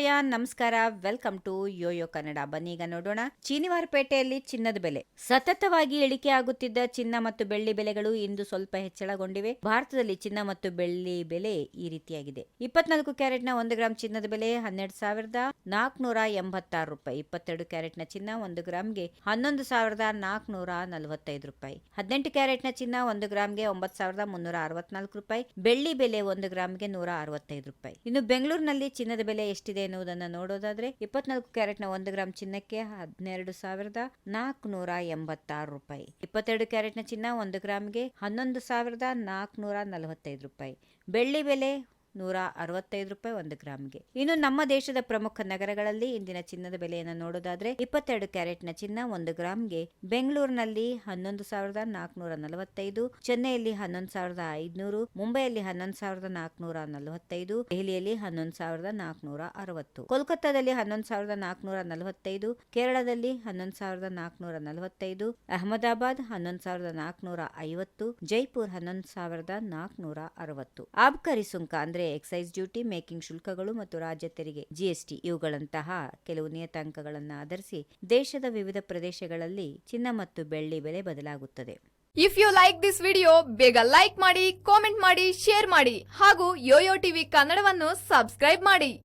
they ನಮಸ್ಕಾರ. Welcome to Yoyo Kannada ಬನ್ನಿ ಈಗ ನೋಡೋಣ. ಚೀನಿವಾರಪೇಟೆಯಲ್ಲಿ ಚಿನ್ನದ ಬೆಲೆ. ಸತತವಾಗಿ ಇಳಿಕೆ ಆಗುತ್ತಿದ್ದ ಚಿನ್ನ ಮತ್ತು ಬೆಳ್ಳಿ ಬೆಲೆಗಳು ಇಂದು ಸ್ವಲ್ಪ ಹೆಚ್ಚಳಗೊಂಡಿವೆ. ಭಾರತದಲ್ಲಿ ಚಿನ್ನ ಮತ್ತು ಬೆಳ್ಳಿ ಬೆಲೆ ಈ ರೀತಿಯಾಗಿದೆ. ಇಪ್ಪತ್ನಾಲ್ಕು ಕ್ಯಾರೆಟ್ನ ಒಂದು ಗ್ರಾಂ ಚಿನ್ನದ ಬೆಲೆ ಹನ್ನೆರಡು ಸಾವಿರದ ನಾಲ್ಕುನೂರ ಎಂಬತ್ತಾರು ರೂಪಾಯಿ. ಇಪ್ಪತ್ತೆರಡು ಕ್ಯಾರೆಟ್ನ ಚಿನ್ನ ಒಂದು ಗ್ರಾಂಗೆ ಹನ್ನೊಂದು ಸಾವಿರದ ನಾಲ್ಕುನೂರ ನಲವತ್ತೈದು ರೂಪಾಯಿ. ಹದಿನೆಂಟು ಕ್ಯಾರೆಟ್ನ ಚಿನ್ನ ಒಂದು ಗ್ರಾಂಗೆ ಒಂಬತ್ತು ಸಾವಿರದ ಮುನ್ನೂರ ಅರವತ್ನಾಲ್ಕು ರೂಪಾಯಿ. ಬೆಳ್ಳಿ ಬೆಲೆ ಒಂದು ಗ್ರಾಂಗೆ ನೂರ ಅರವತ್ತೈದು ರೂಪಾಯಿ. ಇನ್ನು ಬೆಂಗಳೂರಿನಲ್ಲಿ ಚಿನ್ನದ ಬೆಲೆ ಎಷ್ಟಿದೆ ಎನ್ನುವುದನ್ನು ನೋಡೋದಾದ್ರೆ ಇಪ್ಪತ್ನಾಲ್ಕು ಕ್ಯಾರೆಟ್ನ ಒಂದು ಗ್ರಾಮ್ ಚಿನ್ನಕ್ಕೆ ಹದಿನೆರಡು ಸಾವಿರದ ನಾಲ್ಕುನೂರ ಎಂಬತ್ತಾರು ರೂಪಾಯಿ. ಇಪ್ಪತ್ತೆರಡು ಕ್ಯಾರೆಟ್ನ ಚಿನ್ನ ಒಂದು ಗ್ರಾಮ್ಗೆ ಹನ್ನೊಂದು ಸಾವಿರದ ನಾಲ್ಕುನೂರ ನಲವತ್ತೈದು ರೂಪಾಯಿ. ಬೆಳ್ಳಿ ಬೆಲೆ ನೂರ ಅರವತ್ತೈದು ರೂಪಾಯಿ ಒಂದು ಗ್ರಾಮ್ಗೆ. ಇನ್ನು ನಮ್ಮ ದೇಶದ ಪ್ರಮುಖ ನಗರಗಳಲ್ಲಿ ಇಂದಿನ ಚಿನ್ನದ ಬೆಲೆಯನ್ನು ನೋಡೋದಾದ್ರೆ ಇಪ್ಪತ್ತೆರಡು ಕ್ಯಾರೆಟ್ನ ಚಿನ್ನ ಒಂದು ಗ್ರಾಮ್ಗೆ. ಬೆಂಗಳೂರಿನಲ್ಲಿ ಹನ್ನೊಂದು ಸಾವಿರದ ನಾಲ್ಕುನೂರ ನಲವತ್ತೈದು, ಚೆನ್ನೈಯಲ್ಲಿ ಹನ್ನೊಂದು ಸಾವಿರದ ಐದುನೂರು, ಮುಂಬೈಯಲ್ಲಿ ಹನ್ನೊಂದು ಸಾವಿರದ ನಾಲ್ಕುನೂರ ನಲವತ್ತೈದು, ದೆಹಲಿಯಲ್ಲಿ ಹನ್ನೊಂದು ಸಾವಿರದ ನಾಲ್ಕುನೂರ ಅರವತ್ತು. ಕೋಲ್ಕತ್ತಾದಲ್ಲಿ ಹನ್ನೊಂದು ಸಾವಿರದ ನಾಲ್ಕುನೂರ ನಲವತ್ತೈದು, ಕೇರಳದಲ್ಲಿ ಹನ್ನೊಂದು ಸಾವಿರದ ನಾಲ್ಕುನೂರ ನಲವತ್ತೈದು, ಅಹಮದಾಬಾದ್ ಹನ್ನೊಂದು ಸಾವಿರದ ನಾಲ್ಕುನೂರ ಐವತ್ತು, ಜೈಪುರ್ ಹನ್ನೊಂದು ಸಾವಿರದ ನಾಲ್ಕುನೂರ ಅರವತ್ತು. ಆಬ್ಕಾರಿ ಸುಂಕ ಅಂದ್ರೆ ಎಕ್ಸೈಸ್ ಡ್ಯೂಟಿ, ಮೇಕಿಂಗ್ ಶುಲ್ಕಗಳು ಮತ್ತು ರಾಜ್ಯ ತೆರಿಗೆ, ಜಿಎಸ್ಟಿ ಇವುಗಳಂತಹ ಕೆಲವು ನಿಯತಾಂಕಗಳನ್ನು ಆಧರಿಸಿ ದೇಶದ ವಿವಿಧ ಪ್ರದೇಶಗಳಲ್ಲಿ ಚಿನ್ನ ಮತ್ತು ಬೆಳ್ಳಿ ಬೆಲೆ ಬದಲಾಗುತ್ತದೆ. If you like this video ಬೇಗ ಲೈಕ್ ಮಾಡಿ ಕಾಮೆಂಟ್ ಮಾಡಿ ಶೇರ್ ಮಾಡಿ ಹಾಗೂ ಯೋಯೋ ಟಿವಿ ಕನ್ನಡವನ್ನು ಸಬ್ಸ್ಕ್ರೈಬ್ ಮಾಡಿ.